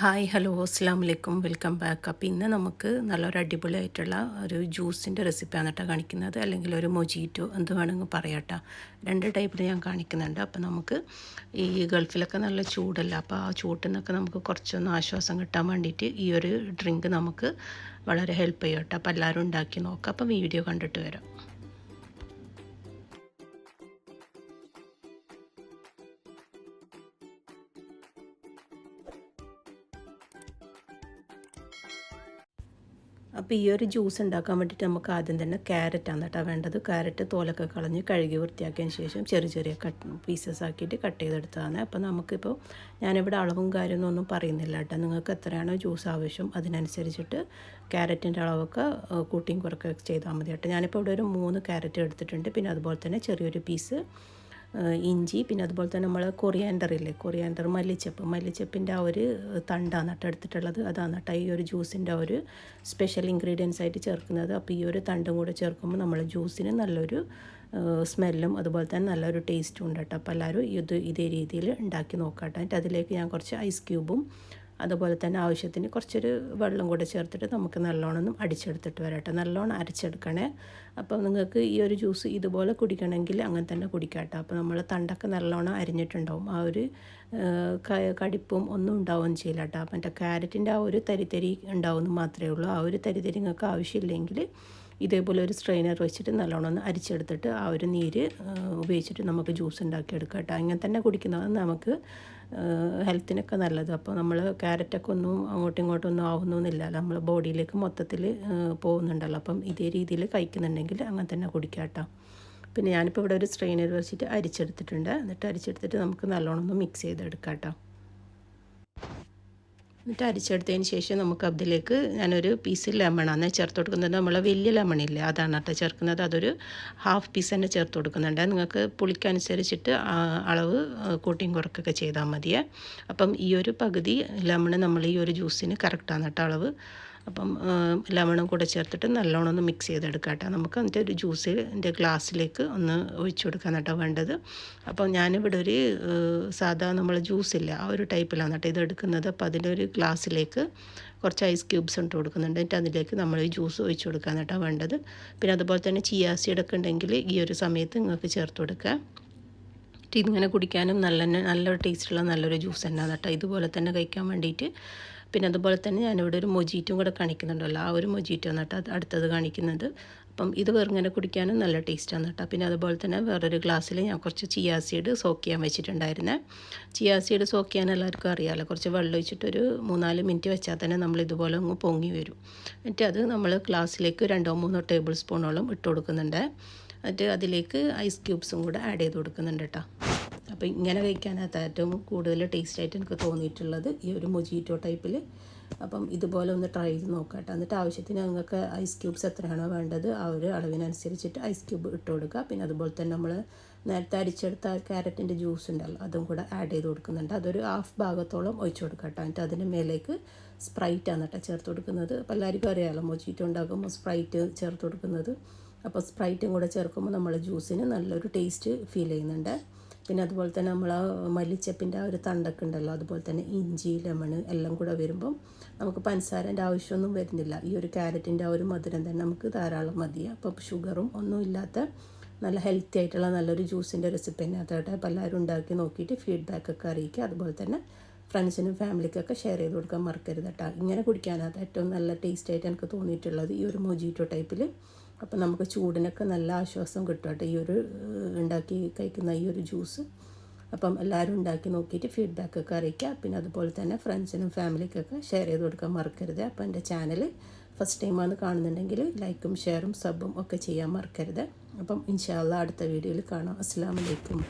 Hi hello അസ്സാം വലൈക്കും welcome back അപ്പോൾ ഇന്ന് നമുക്ക് നല്ലൊരു അടിപൊളിയായിട്ടുള്ള ഒരു ജ്യൂസിന്റെ റെസിപ്പിയാണ് കേട്ടോ കാണിക്കുന്നത്. അല്ലെങ്കിൽ ഒരു മൊജീറ്റോ എന്ത് വേണമെങ്കിൽ പറയാട്ടോ. രണ്ട് ടൈപ്പിൽ ഞാൻ കാണിക്കുന്നുണ്ട്. അപ്പോൾ നമുക്ക് ഈ ഗൾഫിലൊക്കെ നല്ല ചൂടല്ല? അപ്പോൾ ആ ചൂട്ടിൽ നിന്നൊക്കെ നമുക്ക് കുറച്ചൊന്ന് ആശ്വാസം കിട്ടാൻ വേണ്ടിയിട്ട് ഈ ഒരു ഡ്രിങ്ക് നമുക്ക് വളരെ ഹെൽപ്പ് ചെയ്യും കേട്ടോ അപ്പോൾ എല്ലാവരും ഉണ്ടാക്കി നോക്കാം. അപ്പം വീഡിയോ കണ്ടിട്ട് വരാം. അപ്പോൾ ഈ ഒരു ജ്യൂസ് ഉണ്ടാക്കാൻ വേണ്ടിയിട്ട് നമുക്ക് ആദ്യം തന്നെ ക്യാരറ്റാണ് കേട്ടോ വേണ്ടത്. ക്യാരറ്റ് തോലൊക്കെ കളഞ്ഞ് കഴുകി വൃത്തിയാക്കിയതിന് ശേഷം ചെറിയ ചെറിയ കട്ട് പീസസ് ആക്കിയിട്ട് കട്ട് ചെയ്തെടുത്തതാണ്. അപ്പോൾ നമുക്കിപ്പോൾ ഞാനിവിടെ അളവും കാര്യമൊന്നും ഒന്നും പറയുന്നില്ല കേട്ടോ. നിങ്ങൾക്ക് എത്രയാണോ ജ്യൂസ് ആവശ്യം അതിനനുസരിച്ചിട്ട് ക്യാരറ്റിന്റെ അളവൊക്കെ കൂട്ടിയും കുറക്കുകയൊക്കെ ചെയ്താൽ മതി കേട്ടോ. ഞാനിപ്പോൾ ഇവിടെ ഒരു മൂന്ന് ക്യാരറ്റ് എടുത്തിട്ടുണ്ട്. പിന്നെ അതുപോലെ തന്നെ ചെറിയൊരു പീസ് ഇഞ്ചി പിന്നെ അതുപോലെ തന്നെ നമ്മൾ കൊറിയാൻഡർ ഇല്ലേ കൊറിയാൻഡർ മല്ലിച്ചപ്പ്. മല്ലിച്ചപ്പിന്റെ ആ ഒരു തണ്ടാണ് നട്ട് എടുത്തിട്ടുള്ളത്. അതാണ് കേട്ടോ ഈ ഒരു ജ്യൂസിന്റെ ഒരു സ്പെഷ്യൽ ഇൻഗ്രീഡിയൻസ് ആയിട്ട് ചേർക്കുന്നത്. അപ്പോൾ ഈ ഒരു തണ്ടും കൂടെ ചേർക്കുമ്പോൾ നമ്മൾ ജ്യൂസിന് നല്ലൊരു സ്മെല്ലും അതുപോലെ തന്നെ നല്ലൊരു ടേസ്റ്റും ഉണ്ട് കേട്ടോ അപ്പോൾ എല്ലാവരും ഇത് ഇതേ രീതിയിൽ ഉണ്ടാക്കി നോക്കാം കേട്ടോ അതിലേക്ക് ഞാൻ കുറച്ച് ഐസ് ക്യൂബും അതുപോലെ തന്നെ ആവശ്യത്തിന് കുറച്ചൊരു വെള്ളം കൂടെ ചേർത്തിട്ട് നമുക്ക് നല്ലോണം അടിച്ചെടുത്തിട്ട് വരട്ടെ. നല്ലോണം അരച്ചെടുക്കണേ. അപ്പോൾ നിങ്ങൾക്ക് ഈ ഒരു ജ്യൂസ് ഇതുപോലെ കുടിക്കണമെങ്കിൽ അങ്ങനെ തന്നെ കുടിക്കാട്ടോ. അപ്പോൾ നമ്മൾ തണ്ടൊക്കെ നല്ലോണം അരിഞ്ഞിട്ടുണ്ടാവും. ആ ഒരു കടിപ്പും ഒന്നും ഉണ്ടാവുകയും ചെയ്യില്ല കേട്ടോ. എന്റെ ക്യാരറ്റിന്റെ ആ ഒരു തരിതരി ഉണ്ടാവുമെന്ന് മാത്രമേ ഉള്ളൂ. ആ ഒരു തരിതരി നിങ്ങൾക്ക് ആവശ്യമില്ലെങ്കിൽ ഇതേപോലെ ഒരു സ്ട്രെയിനർ വെച്ചിട്ട് നല്ലോണം ഒന്ന് അരിച്ചെടുത്തിട്ട് ആ ഒരു നീര് ഉപയോഗിച്ചിട്ട് നമുക്ക് ജ്യൂസ് ഉണ്ടാക്കിയെടുക്കാം കേട്ടോ. അങ്ങനെ തന്നെ കുടിക്കുന്നത് നമുക്ക് ഹെൽത്തിനൊക്കെ നല്ലത്. അപ്പോൾ നമ്മൾ ക്യാരറ്റൊക്കെ ഒന്നും അങ്ങോട്ടും ഇങ്ങോട്ടും ഒന്നും ആവുന്നൊന്നുമില്ല. നമ്മൾ ബോഡിയിലേക്ക് മൊത്തത്തിൽ പോകുന്നുണ്ടല്ലോ. അപ്പം ഇതേ രീതിയിൽ കഴിക്കുന്നുണ്ടെങ്കിൽ അങ്ങനെ തന്നെ കുടിക്കാട്ടോ പിന്നെ ഞാനിപ്പോൾ ഇവിടെ ഒരു സ്ട്രെയിനർ വെച്ചിട്ട് അരിച്ചെടുത്തിട്ടുണ്ട്. എന്നിട്ട് അരിച്ചെടുത്തിട്ട് നമുക്ക് നല്ലോണം ഒന്ന് മിക്സ് ചെയ്തെടുക്കാം കേട്ടോ. എന്നിട്ട് അരിച്ചെടുത്തതിന് ശേഷം നമുക്ക് അതിലേക്ക് ഞാനൊരു പീസ് ലെമണാണ് ചേർത്ത് കൊടുക്കുന്നത്. നമ്മൾ വലിയ ലെമൺ ഇല്ല അതാണ് കേട്ടോ ചേർക്കുന്നത്. അതൊരു ഹാഫ് പീസ് തന്നെ ചേർത്ത് കൊടുക്കുന്നുണ്ട്. നിങ്ങൾക്ക് പുളിക്കനുസരിച്ചിട്ട് അളവ് കൂട്ടിയും കുറക്കൊക്കെ ചെയ്താൽ മതിയേ. അപ്പം ഈ ഒരു പകുതി ലെമൺ നമ്മൾ ഈ ഒരു ജ്യൂസിന് കറക്റ്റാണ് കേട്ടോ അളവ്. അപ്പം ലെമണും കൂടെ ചേർത്തിട്ട് നല്ലോണം ഒന്ന് മിക്സ് ചെയ്തെടുക്കാം കേട്ടോ. നമുക്ക് എന്നിട്ട് ഒരു ജ്യൂസിന്റെ ഗ്ലാസ്സിലേക്ക് ഒന്ന് ഒഴിച്ചു കൊടുക്കാൻ കേട്ടോ വേണ്ടത്. അപ്പം ഞാനിവിടെ ഒരു സാധാ നമ്മൾ ജ്യൂസില്ല ആ ഒരു ടൈപ്പിലാണ് കേട്ടോ ഇത് എടുക്കുന്നത്. അപ്പോൾ അതിന്റെ ഒരു ഗ്ലാസ്സിലേക്ക് കുറച്ച് ഐസ് ക്യൂബ്സ് ഇട്ട് കൊടുക്കുന്നുണ്ട്. എന്നിട്ട് അതിലേക്ക് നമ്മൾ ഈ ജ്യൂസ് ഒഴിച്ചു കൊടുക്കാൻ കേട്ടോ വേണ്ടത്. പിന്നെ അതുപോലെ തന്നെ ചിയാസിഡൊക്കെ ഉണ്ടെങ്കിൽ ഈ ഒരു സമയത്ത് നിങ്ങൾക്ക് ചേർത്ത് കൊടുക്കുക ഇതിങ്ങനെ കുടിക്കാനും നല്ല നല്ലൊരു ടേസ്റ്റുള്ള നല്ലൊരു ജ്യൂസ് തന്നെ കേട്ടോ. ഇതുപോലെ തന്നെ കഴിക്കാൻ വേണ്ടിയിട്ട് പിന്നെ അതുപോലെ തന്നെ ഞാനിവിടെ ഒരു മൊജീറ്റും കൂടെ കാണിക്കുന്നുണ്ടല്ലോ. ആ ഒരു മൊജീറ്റോ അത് അടുത്തത് കാണിക്കുന്നത്. അപ്പം ഇത് വെറുങ്ങനെ കുടിക്കാനും നല്ല ടേസ്റ്റാണ് കേട്ടോ. പിന്നെ അതുപോലെ തന്നെ വേറൊരു ഗ്ലാസ്സിൽ ഞാൻ കുറച്ച് ചിയാ സീഡ് സോക്ക് ചെയ്യാൻ വെച്ചിട്ടുണ്ടായിരുന്നേ. ചിയാ സീഡ് സോക്ക് ചെയ്യാൻ എല്ലാവർക്കും അറിയാമല്ലോ കുറച്ച് വെള്ളം ഒഴിച്ചിട്ടൊരു മൂന്നാൽ മിനിറ്റ് വെച്ചാൽ തന്നെ നമ്മൾ ഇതുപോലെ അങ്ങ് പൊങ്ങി വരും. എന്നിട്ട് അത് നമ്മൾ ഗ്ലാസ്സിലേക്ക് രണ്ടോ മൂന്നോ ടേബിൾ സ്പൂണോളം ഇട്ട് കൊടുക്കുന്നുണ്ട്. എന്നിട്ട് അതിലേക്ക് ഐസ് ക്യൂബ്സും കൂടെ ആഡ് ചെയ്ത് കൊടുക്കുന്നുണ്ട് കേട്ടോ. അപ്പോൾ ഇങ്ങനെ കഴിക്കാനകത്ത് ഏറ്റവും കൂടുതൽ ടേസ്റ്റായിട്ട് എനിക്ക് തോന്നിയിട്ടുള്ളത് ഈ ഒരു മൊജീറ്റോ ടൈപ്പിൽ. അപ്പം ഇതുപോലെ ഒന്ന് ട്രൈ ചെയ്ത് നോക്കാം എന്നിട്ട് ആവശ്യത്തിന് നിങ്ങൾക്ക് ഐസ് ക്യൂബ്സ് എത്രയാണോ വേണ്ടത് ആ ഒരു അളവിനനുസരിച്ചിട്ട് ഐസ് ക്യൂബ് ഇട്ട് കൊടുക്കുക. പിന്നെ അതുപോലെ തന്നെ നമ്മൾ നേരത്തെ അരിച്ചെടുത്ത ക്യാരറ്റിന്റെ ജ്യൂസ് ഉണ്ടല്ലോ അതും കൂടെ ആഡ് ചെയ്ത് കൊടുക്കുന്നുണ്ട്. അതൊരു ഹാഫ് ഭാഗത്തോളം ഒഴിച്ച് കൊടുക്കുക കേട്ടോ. എന്നിട്ട് അതിന്റെ മേലേക്ക് ആണ് കേട്ടോ ചേർത്ത് കൊടുക്കുന്നത്. അപ്പോൾ എല്ലാവർക്കും അറിയാമല്ലോ മൊജീറ്റോ ഉണ്ടാക്കുമ്പോൾ സ്പ്രൈറ്റ് ചേർത്ത് കൊടുക്കുന്നത്. അപ്പോൾ സ്പ്രൈറ്റും കൂടെ ചേർക്കുമ്പോൾ നമ്മൾ ജ്യൂസിന് നല്ലൊരു ടേസ്റ്റ് ഫീൽ ചെയ്യുന്നുണ്ട്. പിന്നെ അതുപോലെ തന്നെ നമ്മൾ മല്ലിച്ചപ്പിന്റെ ആ ഒരു തണ്ടൊക്കെ ഉണ്ടല്ലോ അതുപോലെ തന്നെ ഇഞ്ചി ലെമൺ എല്ലാം കൂടെ വരുമ്പം നമുക്ക് പഞ്ചസാരന്റെ ആവശ്യമൊന്നും വരുന്നില്ല. ഈ ഒരു ക്യാരറ്റിന്റെ ആ ഒരു മധുരം തന്നെ നമുക്ക് ധാരാളം മതി. അപ്പം ഷുഗറും ഒന്നും ഇല്ലാത്ത നല്ല ഹെൽത്തി ആയിട്ടുള്ള നല്ലൊരു ജ്യൂസിന്റെ റെസിപ്പി തന്നെ അതായിട്ട് അപ്പോൾ എല്ലാവരും ഉണ്ടാക്കി നോക്കിയിട്ട് ഫീഡ്ബാക്കൊക്കെ അറിയിക്കുക. അതുപോലെ തന്നെ ഫ്രണ്ട്സിനും ഫാമിലിക്കൊക്കെ ഷെയർ ചെയ്ത് കൊടുക്കാൻ മറക്കരുത് കേട്ടോ. ഇങ്ങനെ കുടിക്കാനത് ഏറ്റവും നല്ല ടേസ്റ്റ് ആയിട്ട് എനിക്ക് തോന്നിയിട്ടുള്ളത് ഈ ഒരു മൊജീറ്റോ ടൈപ്പിൽ അപ്പം നമുക്ക് ചൂടിനൊക്കെ നല്ല ആശ്വാസം കിട്ടും കേട്ടോ. ഈ ഒരു ഉണ്ടാക്കി കഴിക്കുന്ന ഈ ഒരു ജ്യൂസ്. അപ്പം എല്ലാവരും ഉണ്ടാക്കി നോക്കിയിട്ട് ഫീഡ്ബാക്കൊക്കെ അറിയിക്കുക. പിന്നെ അതുപോലെ തന്നെ ഫ്രണ്ട്സിനും ഫാമിലിക്കൊക്കെ ഷെയർ ചെയ്ത് കൊടുക്കാൻ മറക്കരുത്. അപ്പം എന്റെ ചാനൽ ഫസ്റ്റ് ടൈമാണ് കാണുന്നുണ്ടെങ്കിൽ ലൈക്കും ഷെയറും സബും ഒക്കെ ചെയ്യാൻ മറക്കരുത്. അപ്പം ഇൻഷാല്ല അടുത്ത വീഡിയോയിൽ കാണാം. അസ്സാം വലൈക്കും